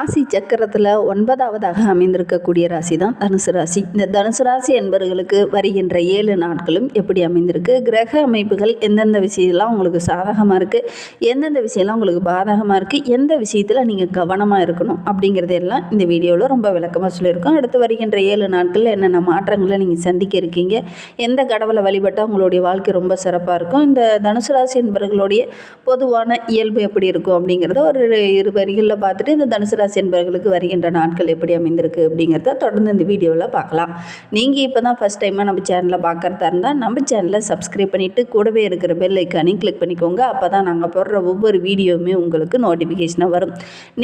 ராசி சக்கரத்தில் ஒன்பதாவதாக அமைந்திருக்கக்கூடிய ராசி தான் தனுசு ராசி. இந்த தனுசு ராசி என்பவர்களுக்கு வருகின்ற ஏழு நாட்களும் எப்படி அமைந்திருக்கு? கிரக அமைப்புகள் எந்தெந்த விஷயத்தெல்லாம் உங்களுக்கு சாதகமாக இருக்குது எந்தெந்த விஷயம்லாம் உங்களுக்கு பாதகமாக இருக்குது எந்த விஷயத்தில் நீங்கள் கவனமாக இருக்கணும்? அப்படிங்கிறதெல்லாம் இந்த வீடியோவில் ரொம்ப விளக்கமாக சொல்லியிருக்கோம். அடுத்து வருகின்ற ஏழு நாட்களில் என்னென்ன மாற்றங்களை நீங்கள் சந்திக்க இருக்கீங்க? எந்த கடவுளை வழிபட்டால் உங்களுடைய வாழ்க்கை ரொம்ப சிறப்பாக இருக்கும்? இந்த தனுசு ராசி என்பவர்களுடைய பொதுவான இயல்பு எப்படி இருக்கும் அப்படிங்கிறத ஒரு இரு வரிகளில் பார்த்துட்டு இந்த தனுசு ராசி என்பவர்களுக்கு வருகின்ற நாட்கள் எப்படி அமைந்திருக்கு அப்படிங்கிறத தொடர்ந்து இந்த வீடியோவில் பார்க்கலாம். நீங்கள் இப்போ தான் ஃபஸ்ட் டைமாக நம்ம சேனலில் பார்க்குறதா இருந்தால் நம்ம சேனலை சப்ஸ்கிரைப் பண்ணிவிட்டு கூடவே இருக்கிற பெல் ஐக்கானையும் கிளிக் பண்ணிக்கோங்க. அப்போ தான் நாங்கள் போடுற ஒவ்வொரு வீடியோவுமே உங்களுக்கு நோட்டிஃபிகேஷனாக வரும்.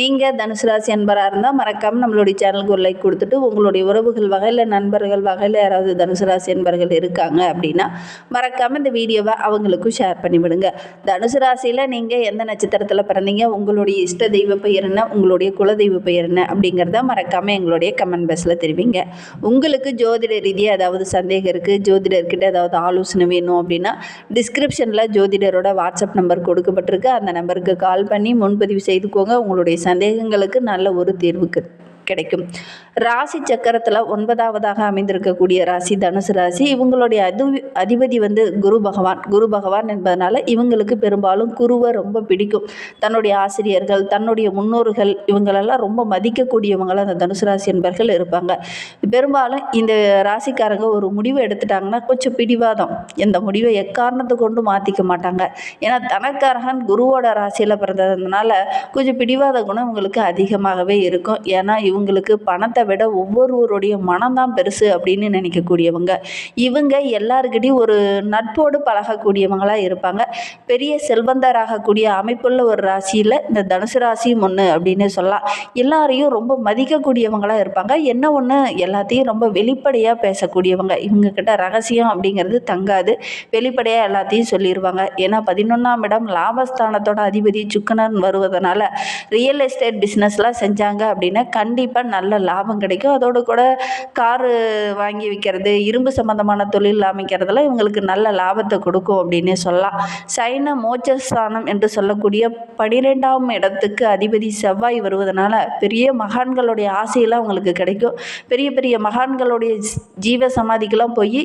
நீங்கள் தனுசு ராசி என்பராக இருந்தால் மறக்காமல் நம்மளுடைய சேனலுக்கு ஒரு லைக் கொடுத்துட்டு உங்களுடைய உறவுகள் வகையில் நண்பர்கள் வகையில் யாராவது தனுசு ராசி என்பர்கள் இருக்காங்க அப்படின்னா மறக்காமல் இந்த வீடியோவை அவங்களுக்கும் ஷேர் பண்ணிவிடுங்க. தனுசு ராசியில் நீங்கள் எந்த நட்சத்திரத்தில் பிறந்தீங்க உங்களுடைய இஷ்ட தெய்வ பெயர் என்ன உங்களுடைய குலதெய்வ பெயர் என்ன அப்படிங்கிறத மறக்காமல் எங்களுடைய கமெண்ட் பாக்ஸில் தெரிவிங்க. உங்களுக்கு ஜோதிட ரீதியாக ஏதாவது சந்தேகம் இருக்குது ஜோதிடர்கிட்ட ஏதாவது ஆலோசனை வேணும் அப்படின்னா டிஸ்கிரிப்ஷனில் ஜோதிடரோட வாட்ஸ்அப் நம்பர் கொடுக்கப்பட்டிருக்கு. அந்த நம்பருக்கு கால் பண்ணி முன்பதிவு செய்துக்கோங்க. உங்களுடைய சந்தேகங்களுக்கு நல்ல ஒரு தீர்வுக்கு. கிடைக்கும். ராசி சக்கரத்தில் ஒன்பதாவதாக அமைந்திருக்கக்கூடிய ராசி தனுசு ராசி இவங்களுடைய அது அதிபதி வந்து குரு பகவான். குரு பகவான் என்பதனால இவங்களுக்கு பெரும்பாலும் குருவை ரொம்ப பிடிக்கும். தன்னுடைய ஆசிரியர்கள் தன்னுடைய முன்னோர்கள் இவங்களெல்லாம் ரொம்ப மதிக்கக்கூடியவங்களாம் அந்த தனுசு ராசி என்பர்கள் இருப்பாங்க. பெரும்பாலும் இந்த ராசிக்காரங்க ஒரு முடிவு எடுத்துட்டாங்கன்னா கொஞ்சம் பிடிவாதம். இந்த முடிவை எக்காரணத்தை கொண்டு மாற்றிக்க மாட்டாங்க. ஏன்னா தனக்காரகன் குருவோட ராசியில் பிறந்ததுனால கொஞ்சம் பிடிவாத குணம் இவங்களுக்கு அதிகமாகவே இருக்கும். ஏன்னா இவங்களுக்கு பணத்தை விட ஒவ்வொருவருடைய மனம்தான் பெருசு அப்படின்னு நினைக்கக்கூடியவங்க. இவங்க எல்லாருக்கிட்டையும் ஒரு நட்போடு பழகக்கூடியவங்களாக இருப்பாங்க. பெரிய செல்வந்தராகக்கூடிய அமைப்புள்ள ஒரு ராசியில் இந்த தனுசு ராசியும் ஒன்று அப்படின்னு சொல்லலாம். எல்லாரையும் ரொம்ப மதிக்கக்கூடியவங்களாக இருப்பாங்க. என்ன ஒன்று எல்லாத்தையும் ரொம்ப வெளிப்படையாக பேசக்கூடியவங்க. இவங்கக்கிட்ட ரகசியம் அப்படிங்கிறது தங்காது. வெளிப்படையாக எல்லாத்தையும் சொல்லிடுவாங்க ஏன்னா பதினொன்றாம் இடம் லாபஸ்தானத்தோட அதிபதி சுக்கனன் வருவதனால ரியல் எஸ்டேட் பிஸ்னஸ்லாம் செஞ்சாங்க அப்படின்னா கண்டிப்பாக நல்ல லாபம் கிடைக்கும். அதோடு கூட காரு வாங்கி விற்கிறது இரும்பு சம்மந்தமான தொழில் அமைக்கிறதெல்லாம் இவங்களுக்கு நல்ல லாபத்தை கொடுக்கும் அப்படின்னே சொல்லலாம். சைன மோட்சஸ்தானம் என்று சொல்லக்கூடிய பனிரெண்டாம் இடத்துக்கு அதிபதி செவ்வாய் வருவதனால பெரிய மகான்களுடைய ஆசையெல்லாம் அவங்களுக்கு கிடைக்கும். பெரிய பெரிய மகான்களுடைய ஜீவ சமாதிக்கெல்லாம் போய்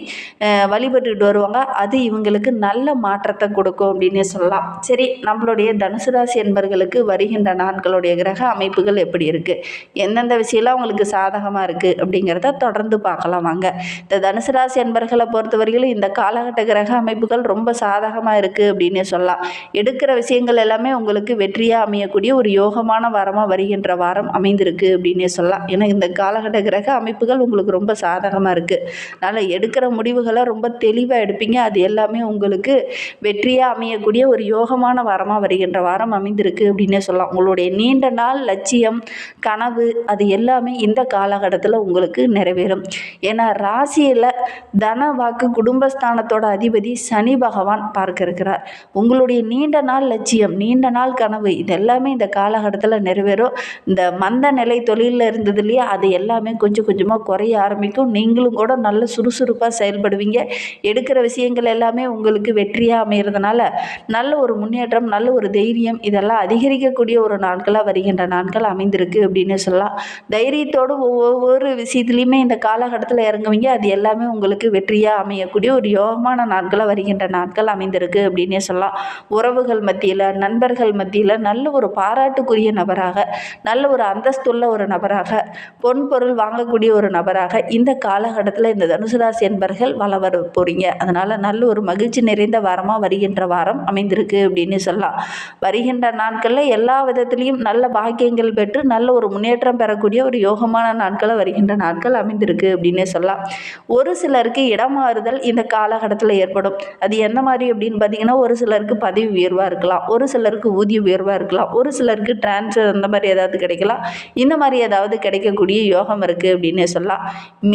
வழிபட்டுட்டு வருவாங்க. அது இவங்களுக்கு நல்ல மாற்றத்தை கொடுக்கும் அப்படின்னே சொல்லலாம். சரி நம்மளுடைய தனுசு ராசி என்பர்களுக்கு வருகின்ற நாட்களுடைய கிரக அமைப்புகள் எப்படி இருக்குது எந்தெந்த விஷயம்லாம் உங்களுக்கு சாதகமாக இருக்குது அப்படிங்கிறத தொடர்ந்து பார்க்கலாம் வாங்க. இந்த தனுசு ராசி பொறுத்த பொறுத்தவரையிலும் இந்த காலகட்ட கிரக அமைப்புகள் ரொம்ப சாதகமாக இருக்குது அப்படின்னே சொல்லலாம். எடுக்கிற விஷயங்கள் எல்லாமே உங்களுக்கு வெற்றியாக அமையக்கூடிய ஒரு யோகமான வாரமாக வருகின்ற வாரம் அமைந்திருக்கு அப்படின்னே சொல்லலாம். ஏன்னா இந்த காலகட்ட கிரக அமைப்புகள் உங்களுக்கு ரொம்ப சாதகமாக இருக்குது அதனால் எடுக்கிற முடிவுகளை ரொம்ப தெளிவாக எடுப்பீங்க. அது எல்லாமே உங்களுக்கு வெற்றியாக அமையக்கூடிய ஒரு யோகமான வாரமாக வருகின்ற வாரம் அமைந்திருக்கு அப்படின்னே சொல்லலாம். உங்களுடைய நீண்ட நாள் லட்சியம் கனவு அது அது எல்லாமே இந்த காலகட்டத்தில் உங்களுக்கு நிறைவேறும். ஏன்னா ராசியில் தன வாக்கு குடும்பஸ்தானத்தோட அதிபதி சனி பகவான் பார்க்க இருக்கிறார் உங்களுடைய நீண்ட நாள் லட்சியம் நீண்ட நாள் கனவு இது எல்லாமே இந்த காலகட்டத்தில் நிறைவேறும். இந்த மந்த நிலை தொழிலில் இருந்தது இல்லையா அது எல்லாமே கொஞ்சம் கொஞ்சமாக குறைய ஆரம்பிக்கும். நீங்களும் கூட நல்ல சுறுசுறுப்பாக செயல்படுவீங்க. எடுக்கிற விஷயங்கள் எல்லாமே உங்களுக்கு வெற்றியாக அமைகிறதுனால நல்ல ஒரு முன்னேற்றம் நல்ல ஒரு தைரியம் இதெல்லாம் அதிகரிக்கக்கூடிய ஒரு நாட்களாக வருகின்ற நாட்கள் அமைந்திருக்கு அப்படின்னு சொல்லலாம். தைரியத்தோடு ஒவ்வொரு விஷயத்துலையுமே இந்த காலகட்டத்தில் இறங்குவீங்க. அது எல்லாமே உங்களுக்கு வெற்றியாக அமையக்கூடிய ஒரு யோகமான நாட்களாக வருகின்ற நாட்கள் அமைந்திருக்கு அப்படின்னே சொல்லலாம். உறவுகள் மத்தியில் நண்பர்கள் மத்தியில் நல்ல ஒரு பாராட்டுக்குரிய நபராக நல்ல ஒரு அந்தஸ்துள்ள ஒரு நபராக பொன் பொருள் வாங்கக்கூடிய ஒரு நபராக இந்த காலகட்டத்தில் இந்த தனுசு ராசி என்பர்கள் வள வர போகிறீங்க அதனால் நல்ல ஒரு மகிழ்ச்சி நிறைந்த வாரமாக வருகின்ற வாரம் அமைந்திருக்கு அப்படின்னு சொல்லலாம். வருகின்ற நாட்களில் எல்லா விதத்திலையும் நல்ல பாக்கியங்கள் பெற்று நல்ல ஒரு முன்னேற்றம் பெறக்கூடிய ஒரு யோகமான நாட்களை வருகின்ற நாட்கள் அமைந்திருக்கு அப்படின்னே சொல்லலாம். ஒரு சிலருக்கு இடமாறுதல் இந்த காலகட்டத்தில் ஏற்படும். அது எந்த மாதிரி அப்படின்னு பார்த்தீங்கன்னா ஒரு சிலருக்கு பதவி உயர்வாக இருக்கலாம் ஒரு சிலருக்கு ஊதிய உயர்வாக இருக்கலாம் ஒரு சிலருக்கு டிரான்ஸ்ஃபர் அந்த மாதிரி ஏதாவது கிடைக்கலாம். இந்த மாதிரி ஏதாவது கிடைக்கக்கூடிய யோகம் இருக்குது அப்படின்னே சொல்லலாம்.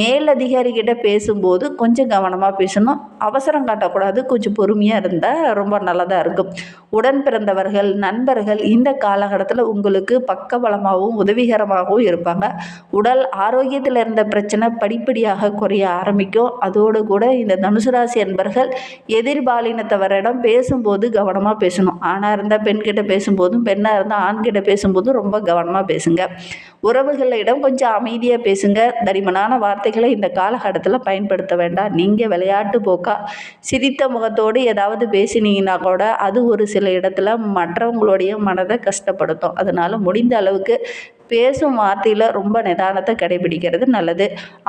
மேலதிகாரிகிட்ட பேசும்போது கொஞ்சம் கவனமாக பேசணும். அவசரம் காட்டக்கூடாது. கொஞ்சம் பொறுமையாக இருந்தால் ரொம்ப நல்லதாக இருக்கும். உடன் பிறந்தவர்கள் நண்பர்கள் இந்த காலகட்டத்தில் உங்களுக்கு பக்கபலமாகவும் உதவிகரமாகவும் இருப்பாங்க. உடல் ஆரோக்கியத்தில் இருந்த பிரச்சனை படிப்படியாக குறைய ஆரம்பிக்கும். அதோடு கூட இந்த தனுசு ராசி என்பர்கள் எதிர்பாலினத்தவரிடம் பேசும்போது கவனமாக பேசணும். ஆணாக இருந்தால் பெண்கிட்ட பேசும்போதும் பெண்ணாக இருந்தால் ஆண்கிட்ட பேசும்போதும் ரொம்ப கவனமாக பேசுங்க. உறவுகளிடம் கொஞ்சம் அமைதியாக பேசுங்க. தடிமனான வார்த்தைகளை இந்த காலகட்டத்தில் பயன்படுத்த வேண்டாம். நீங்கள் விளையாட்டு போக்கா சிரித்த முகத்தோடு ஏதாவது பேசினீங்கன்னா கூட அது ஒரு சில இடத்துல மற்றவங்களுடைய மனதை கஷ்டப்படுத்தும். அதனால் முடிந்த அளவுக்கு பேசும் வார்த்தையில் ரொம்ப நிதானத்தை கடைபிடிக்கிறது நல்லது.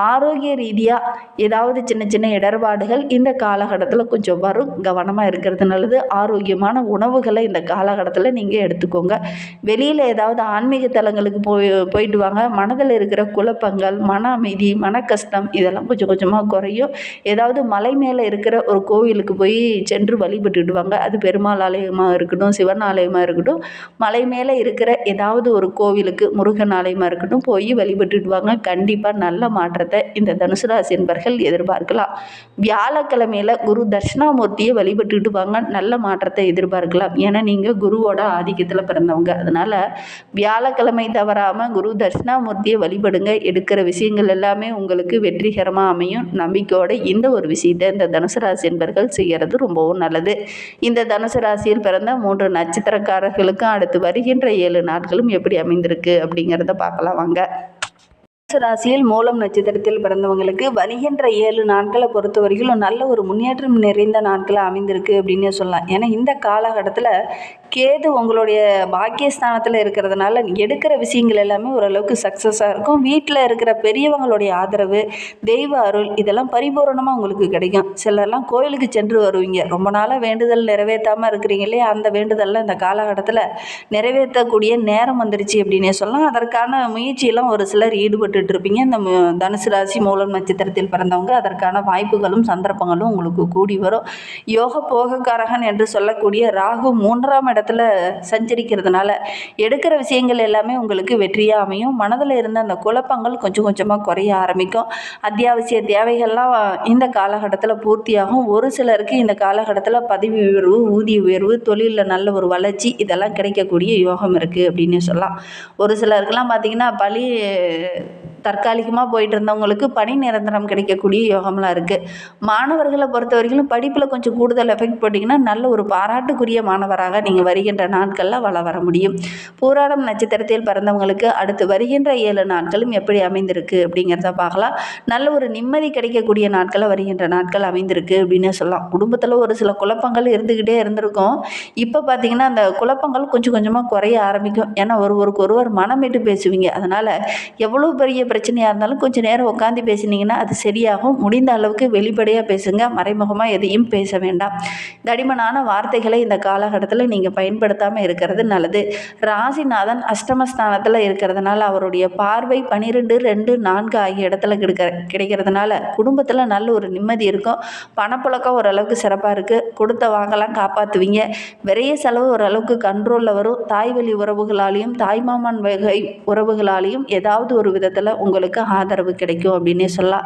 ஆரோக்கிய ரீதியாக ஏதாவது சின்ன சின்ன இடர்பாடுகள் இந்த காலகட்டத்தில் கொஞ்சம் வரும். கவனமாக இருக்கிறது நல்லது. ஆரோக்கியமான உணவுகளை இந்த காலகட்டத்தில் நீங்கள் எடுத்துக்கோங்க. வெளியில் ஏதாவது ஆன்மீக தலங்களுக்கு போய் போயிட்டு வாங்க. மனதில் இருக்கிற குழப்பங்கள் மன அமைதி மன கஷ்டம் இதெல்லாம் கொஞ்சம் கொஞ்சமாக குறையும். ஏதாவது மலை மேலே இருக்கிற ஒரு கோவிலுக்கு போய் சென்று வழிபட்டுட்டு வாங்க அது பெருமாள் ஆலயமாக இருக்கட்டும் சிவன் ஆலயமாக இருக்கட்டும். மலை மேலே இருக்கிற ஏதாவது ஒரு கோவிலுக்கு முருகன் ஆலயமாக இருக்கட்டும் போய் வழிபட்டுடுவாங்க. கண்டிப்பாக நல்ல மாற்றத்தை இந்த தனுசு ராசி என்பர்கள் எதிர்பார்க்கலாம். வியாழக்கிழமையில் குரு தட்சிணாமூர்த்தியை வழிபட்டுடுவாங்க. நல்ல மாற்றத்தை எதிர்பார்க்கலாம். ஏன்னா நீங்கள் குருவோட ஆதிக்கத்தில் பிறந்தவங்க. அதனால் வியாழக்கிழமை தவறாமல் குரு தட்சிணாமூர்த்தியை வழிபடுங்க. எடுக்கிற விஷயங்கள் எல்லாமே உங்களுக்கு வெற்றிகரமாக அமையும். நம்பிக்கையோடு இந்த ஒரு விஷயத்தை இந்த தனுசு ராசி என்பர்கள் செய்கிறது ரொம்பவும் நல்லது. இந்த தனுசு ராசியில் பிறந்த மூன்று நட்சத்திரக்காரர்களுக்கும் அடுத்து வருகின்ற ஏழு நாட்களும் எப்படி அமைந்திருக்கு அப்படின்னு அப்படிங்கிறத பார்க்கலாம் வாங்க ராசியில் மூலம் நட்சத்திரத்தில் பிறந்தவங்களுக்கு வருகின்ற ஏழு நாட்களை பொறுத்தவரைக்கும் நல்ல ஒரு முன்னேற்றம் நிறைந்த நாட்களாக அமைந்திருக்கு அப்படின்னு சொல்லலாம். ஏன்னா இந்த காலகட்டத்தில் கேது உங்களுடைய பாக்கியஸ்தானத்தில் இருக்கிறதுனால எடுக்கிற விஷயங்கள் எல்லாமே ஓரளவுக்கு சக்ஸஸாக இருக்கும். வீட்டில் இருக்கிற பெரியவங்களுடைய ஆதரவு தெய்வ அருள் இதெல்லாம் பரிபூரணமாக உங்களுக்கு கிடைக்கும். சிலர்லாம் கோயிலுக்கு சென்று வருவீங்க. ரொம்ப நாளாக வேண்டுதல் நிறைவேற்றாமல் இருக்கிறீங்க இல்லையா? அந்த வேண்டுதல்லாம் இந்த காலகட்டத்தில் நிறைவேற்றக்கூடிய நேரம் வந்துருச்சு அப்படின்னே சொல்லலாம். அதற்கான முயற்சியெல்லாம் ஒரு சிலர் ஈடுபட்டு இருப்பீங்க இந்த தனுசு ராசி மூலம் நட்சத்திரத்தில் பிறந்தவங்க அதற்கான வாய்ப்புகளும் சந்தர்ப்பங்களும் உங்களுக்கு கூடி வரும். யோக போகக்காரகன் என்று சொல்லக்கூடிய ராகு மூன்றாம் இடத்துல சஞ்சரிக்கிறதுனால எடுக்கிற விஷயங்கள் எல்லாமே உங்களுக்கு வெற்றியாக அமையும். மனதில் இருந்த அந்த குழப்பங்கள் கொஞ்சம் கொஞ்சமாக குறைய ஆரம்பிக்கும். அத்தியாவசிய தேவைகள்லாம் இந்த காலகட்டத்தில் பூர்த்தியாகும். ஒரு சிலருக்கு இந்த காலகட்டத்தில் பதவி உயர்வு ஊதிய உயர்வு தொழிலில் நல்ல ஒரு வளர்ச்சி இதெல்லாம் கிடைக்கக்கூடிய யோகம் இருக்குது அப்படின்னு சொல்லலாம். ஒரு சிலருக்கெல்லாம் பார்த்திங்கன்னா பலி தற்காலிகமாக போயிட்டு இருந்தவங்களுக்கு பணி நிரந்தரம் கிடைக்கக்கூடிய யோகம்லாம் இருக்குது மாணவர்களை பொறுத்த வரைக்கும் படிப்பில் கொஞ்சம் கூடுதல் எஃபெக்ட் போட்டிங்கன்னா நல்ல ஒரு பாராட்டுக்குரிய மாணவராக நீங்கள் வருகின்ற நாட்களில் வள வர முடியும். பூராடம் நட்சத்திரத்தில் பிறந்தவங்களுக்கு அடுத்து வருகின்ற ஏழு நாட்களும் எப்படி அமைந்திருக்கு அப்படிங்கிறத பார்க்கலாம். நல்ல ஒரு நிம்மதி கிடைக்கக்கூடிய நாட்களில் வருகின்ற நாட்கள் அமைந்திருக்கு அப்படின்னு சொல்லலாம். குடும்பத்தில் ஒரு சில குழப்பங்கள் இருந்துக்கிட்டே இருந்திருக்கும். இப்போ பார்த்தீங்கன்னா அந்த குழப்பங்கள் கொஞ்சம் கொஞ்சமாக குறைய ஆரம்பிக்கும். ஏன்னா ஒருவருக்கு ஒருவர் மனம் விட்டு பேசுவீங்க. அதனால் எவ்வளோ பெரிய பிரச்சனையாக இருந்தாலும் கொஞ்சம் நேரம் உட்காந்து பேசினீங்கன்னா அது சரியாகும். முடிந்த அளவுக்கு வெளிப்படையாக பேசுங்க. மறைமுகமாக எதையும் பேச வேண்டாம். தடிமனான வார்த்தைகளை இந்த காலகட்டத்தில் நீங்கள் பயன்படுத்தாமல் இருக்கிறது நல்லது. ராசிநாதன் அஷ்டமஸ்தானத்தில் இருக்கிறதுனால அவருடைய பார்வை பன்னிரெண்டு ரெண்டு நான்கு ஆகிய இடத்துல கிடைக்கிற கிடைக்கிறதுனால குடும்பத்தில் நல்ல ஒரு நிம்மதி இருக்கும். பணப்புழக்கம் ஓரளவுக்கு சிறப்பாக இருக்குது கொடுத்த வாங்கலாம் காப்பாற்றுவீங்க விரைய செலவு ஓரளவுக்கு கண்ட்ரோலில் வரும். தாய்வழி உறவுகளாலையும் தாய்மாமன் வகை உறவுகளாலையும் ஏதாவது ஒரு விதத்தில் உங்களுக்கு ஆதரவு கிடைக்கும் அப்படின்னே சொல்லலாம்.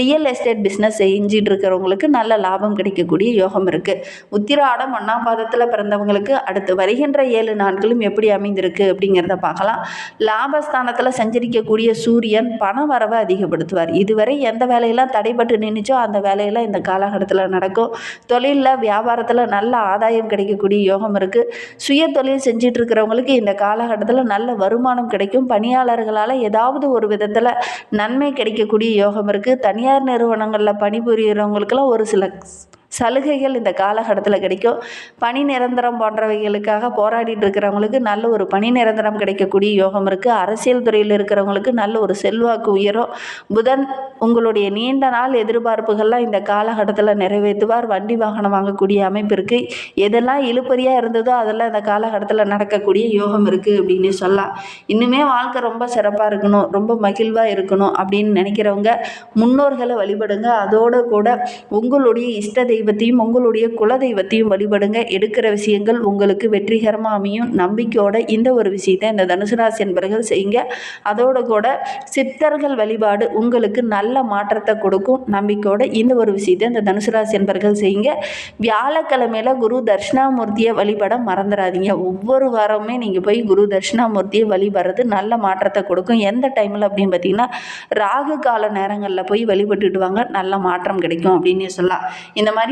ரியல் எஸ்டேட் பிஸ்னஸ் செஞ்சிட்டு இருக்கிறவங்களுக்கு நல்ல லாபம் கிடைக்கக்கூடிய யோகம் இருக்குது உத்திராடம் ஒன்றாம் பாதத்தில் பிறந்தவங்களுக்கு அடுத்து வருகின்ற ஏழு நாட்களும் எப்படி அமைந்திருக்கு அப்படிங்கிறத பார்க்கலாம். லாபஸ்தானத்தில் சஞ்சரிக்கக்கூடிய சூரியன் பண வரவை அதிகப்படுத்துவார். இதுவரை எந்த வேலையெல்லாம் தடைப்பட்டு நின்றுச்சோ அந்த வேலையெல்லாம் இந்த காலகட்டத்தில் நடக்கும். தொழிலில் வியாபாரத்தில் நல்ல ஆதாயம் கிடைக்கக்கூடிய யோகம் இருக்குது சுய தொழில் செஞ்சிட்டு இருக்கிறவங்களுக்கு இந்த காலகட்டத்தில் நல்ல வருமானம் கிடைக்கும். பணியாளர்களால் ஏதாவது ஒரு விதத்தில் நன்மை கிடைக்கக்கூடிய யோகம் இருக்குது தனியார் நிறுவனங்களில் பணிபுரிகிறவங்களுக்கெல்லாம் ஒரு சில சலுகைகள் இந்த காலகட்டத்தில் கிடைக்கும். பணி நிரந்தரம் போன்றவைகளுக்காக போராடிட்டு இருக்கிறவங்களுக்கு நல்ல ஒரு பணி நிரந்தரம் கிடைக்கக்கூடிய யோகம் இருக்குது அரசியல் துறையில் இருக்கிறவங்களுக்கு நல்ல ஒரு செல்வாக்கு உயரும். புதன் உங்களுடைய நீண்ட நாள் எதிர்பார்ப்புகள்லாம் இந்த காலகட்டத்தில் நிறைவேற்றுவார். வண்டி வாகனம் வாங்கக்கூடிய அமைப்பு இருக்குது எதெல்லாம் இழுப்பறியாக இருந்ததோ அதெல்லாம் இந்த காலகட்டத்தில் நடக்கக்கூடிய யோகம் இருக்குது அப்படின்னு சொல்லலாம். இன்னுமே வாழ்க்கை ரொம்ப சிறப்பாக இருக்கணும் ரொம்ப மகிழ்வாக இருக்கணும் அப்படின்னு நினைக்கிறவங்க முன்னோர்களை வழிபடுங்க. அதோடு கூட உங்களுடைய இஷ்ட தெய்வத்தையும் உங்களுடைய குல தெய்வத்தையும் வழிபடுங்க. எடுக்கிற விஷயங்கள் உங்களுக்கு வெற்றிகரமாக அமையும். நம்பிக்கையோட இந்த ஒரு விஷயத்தை இந்த தனுசு ராசி என்பர்கள் செய்யுங்க. அதோட கூட சித்தர்கள் வழிபாடு உங்களுக்கு நல்ல மாற்றத்தை கொடுக்கும். நம்பிக்கையோட இந்த ஒரு விஷயத்தை இந்த தனுசு ராசி என்பர்கள் செய்யுங்க. வியாழக்கிழமையில குரு தட்சிணாமூர்த்தியை வழிபட மறந்துடாதீங்க. ஒவ்வொரு வாரமுமே நீங்கள் போய் குரு தட்சிணாமூர்த்தியை வழிபடுறது நல்ல மாற்றத்தை கொடுக்கும். எந்த டைமில் அப்படின்னு பார்த்தீங்கன்னா ராகு கால நேரங்களில் போய் வழிபட்டுட்டு வாங்க. நல்ல மாற்றம் கிடைக்கும் அப்படின்னு சொல்லலாம். இந்த மாதிரி